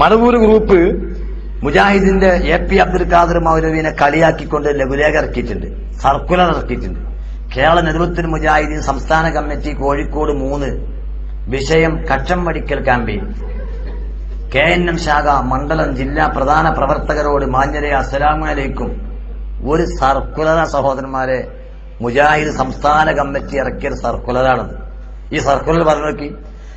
Madavoor group മുജാഹിദിന്റെ A P Abdul Khader മൗലവിനെ കളിയാക്കിക്കൊണ്ട് ലഘുലേഖ ഇറക്കിയിട്ടുണ്ട്. സർക്കുലർ ഇറക്കിയിട്ടുണ്ട്. കേരള നേതൃത്വത്തിന് മുജാഹിദീൻ സംസ്ഥാന കമ്മിറ്റി കോഴിക്കോട് മൂന്ന് വിഷയം കച്ചം വടിക്കൽ ക്യാമ്പയിൻ. കെ എൻ എം ശാഖ മണ്ഡലം ജില്ലാ പ്രധാന പ്രവർത്തകരോട് മാന്യരെ അസ്സലാമലൈക്കും ഒരു സർക്കുലർ സഹോദരന്മാരെ മുജാഹിദ് സംസ്ഥാന കമ്മിറ്റി ഇറക്കിയ സർക്കുലറാണത്. ഈ സർക്കുലർ പറഞ്ഞു നോക്കി.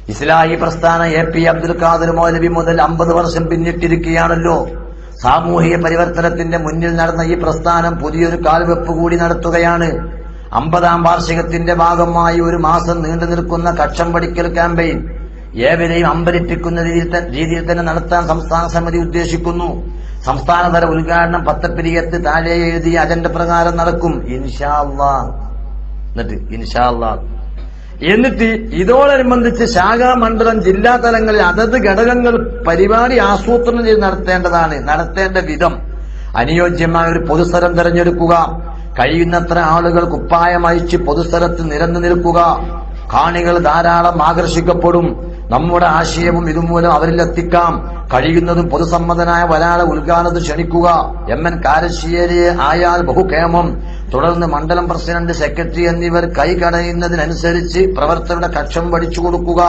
ഇസ്ലാഹി പ്രസ്ഥാന എ പി അബ്ദുൽ ഖാദർ മൗലവി മുതൽ അമ്പത് വർഷം പിന്നിട്ടിരിക്കുകയാണല്ലോ. സാമൂഹിക പരിവർത്തനത്തിന്റെ മുന്നിൽ നടന്ന ഈ പ്രസ്ഥാനം പുതിയൊരു കാൽവെപ്പ് കൂടി നടത്തുകയാണ്. അമ്പതാം വാർഷികത്തിന്റെ ഭാഗമായി ഒരു മാസം നീണ്ടു നിൽക്കുന്ന കക്ഷം പഠിക്കൽ ക്യാമ്പയിൻ ഏവരെയും അമ്പരിപ്പിക്കുന്ന രീതിയിൽ തന്നെ നടത്താൻ സംസ്ഥാന സമിതി ഉദ്ദേശിക്കുന്നു. സംസ്ഥാനതല ഉദ്ഘാടനം പത്തപ്പിരിയത്ത് താഴെ എഴുതിയ അജണ്ട പ്രകാരം നടക്കും. ഇൻഷാ എന്നിട്ട് ഇൻഷാ എന്നിട്ട് ഇതോടനുബന്ധിച്ച് ശാഖാമണ്ഡലം ജില്ലാ തലങ്ങളിൽ അതത് ഘടകങ്ങൾ പരിപാടി ആസൂത്രണം ചെയ്ത് നടത്തേണ്ടതാണ്. നടത്തേണ്ട വിധം. അനുയോജ്യമായ ഒരു പൊതുസ്ഥലം തിരഞ്ഞെടുക്കുക. കഴിയുന്നത്ര ആളുകൾ കുപ്പായം അയച്ച് പൊതുസ്ഥലത്ത് നിരന്നു നിൽക്കുക. കാണികൾ ധാരാളം ആകർഷിക്കപ്പെടും. നമ്മുടെ ആശയവും ഇതുമൂലം അവരിൽ എത്തിക്കാം. കഴിയുന്നതും പൊതുസമ്മതനായ ഒരാളെ ഉദ്ഘാടനത്തിൽ ക്ഷണിക്കുക. എം എൻ കാരശ്ശേരി ആയാൽ ബഹുക്ഷേമം. തുടർന്ന് മണ്ഡലം പ്രസിഡന്റ് സെക്രട്ടറി എന്നിവർ കൈകടയുന്നതിനനുസരിച്ച് പ്രവർത്തകരുടെ കക്ഷം പഠിച്ചു കൊടുക്കുക.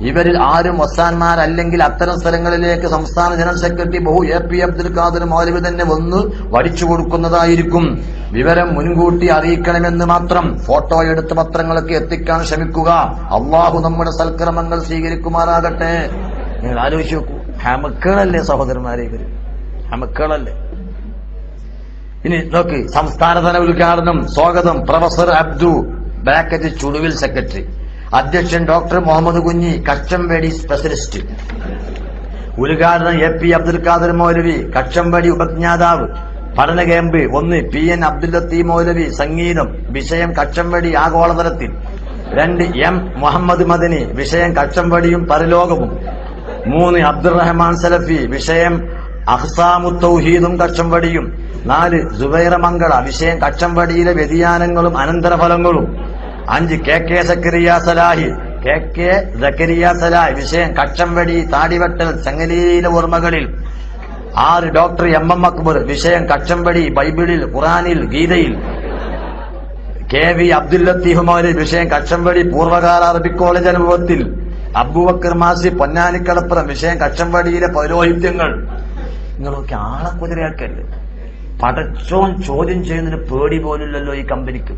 ഇവരിൽ ആരും വസാന്മാരല്ലെങ്കിൽ അത്തരം സ്ഥലങ്ങളിലേക്ക് സംസ്ഥാന ജനറൽ സെക്രട്ടറി ബഹു എ പി അബ്ദുൽ ഖാദർ മൗലവി തന്നെ വന്ന് വടിച്ചു കൊടുക്കുന്നതായിരിക്കും. വിവരം മുൻകൂട്ടി അറിയിക്കണമെന്ന് മാത്രം ഫോട്ടോ എടുത്ത് പത്രങ്ങൾക്ക് എത്തിക്കാൻ ശ്രമിക്കുക. അള്ളാഹു നമ്മുടെ സൽക്രമങ്ങൾ സ്വീകരിക്കുമാറാകട്ടെ. നിങ്ങൾ ആലോചിച്ച് നോക്കൂ. ഹമക്കളല്ലേ സഹോദരന്മാരെ ഇവർ? ഹമക്കളല്ലേ? ഇനി നോക്ക് സംസ്ഥാനതല ഉദ്ഘാടനം സ്വാഗതം പ്രൊഫസർ അബ്ദു ബ്രാക്കറ്റ് ചുടുവിൽ സെക്രട്ടറി. അധ്യക്ഷൻ ഡോക്ടർ മുഹമ്മദ് കുഞ്ഞി കച്ചംവേടി സ്പെഷ്യലിസ്റ്റ്. ഉദ്ഘാടനം എ പി അബ്ദുൽ ഖാദർ മൗലവി കച്ചംവേടി ഉപജ്ഞാതാവ്. പഠന ക്യാമ്പ് ഒന്ന് പി എൻ അബ്ദുൽ ലത്തീ മൗലവി സംഗീതം വിഷയം കച്ചംപടി ആഗോളതലത്തിൽ. രണ്ട് എം മുഹമ്മദ് മദനി വിഷയം കച്ചംവടിയും പരലോകവും. മൂന്ന് അബ്ദുറഹ്മാൻ സലഫി വിഷയം അഹ്സാമു തൗഹീദും കച്ചംപടിയും നാല് സുബൈറ മംഗള വിഷയം കച്ചമ്പടിയിലെ വ്യതിയാനങ്ങളും അനന്തരഫലങ്ങളും. അഞ്ച് K K Zakariya Salahi K K Zakariya Salahi വിഷയം കച്ചമ്പടി താടിവെട്ടൽ ചങ്ങലീലെ ഓർമ്മകളിൽ. ആറ് ഡോക്ടർ എം എം അക്ബർ വിഷയം കച്ചമ്പടി ബൈബിളിൽ ഖുറാനിൽ ഗീതയിൽ. കെ വി അബ്ദുൽ ലത്തീഫ് മൗലി വിഷയം കച്ചമ്പടി പൂർവകാല അറബിക് കോളേജ് അനുഭവത്തിൽ. അബൂബക്കർ മാസി പൊന്നാനിക്കടപ്പുറം വിഷയം കച്ചമ്പടിയിലെ പൗരോഹിത്യങ്ങൾ. നിങ്ങളൊക്കെ ആളെ കുതിരയാക്കല്ലേ പടച്ചോൻ ചോദ്യം ചെയ്യുന്നതിന് പേടി പോലില്ലല്ലോ ഈ കമ്പനിക്ക്.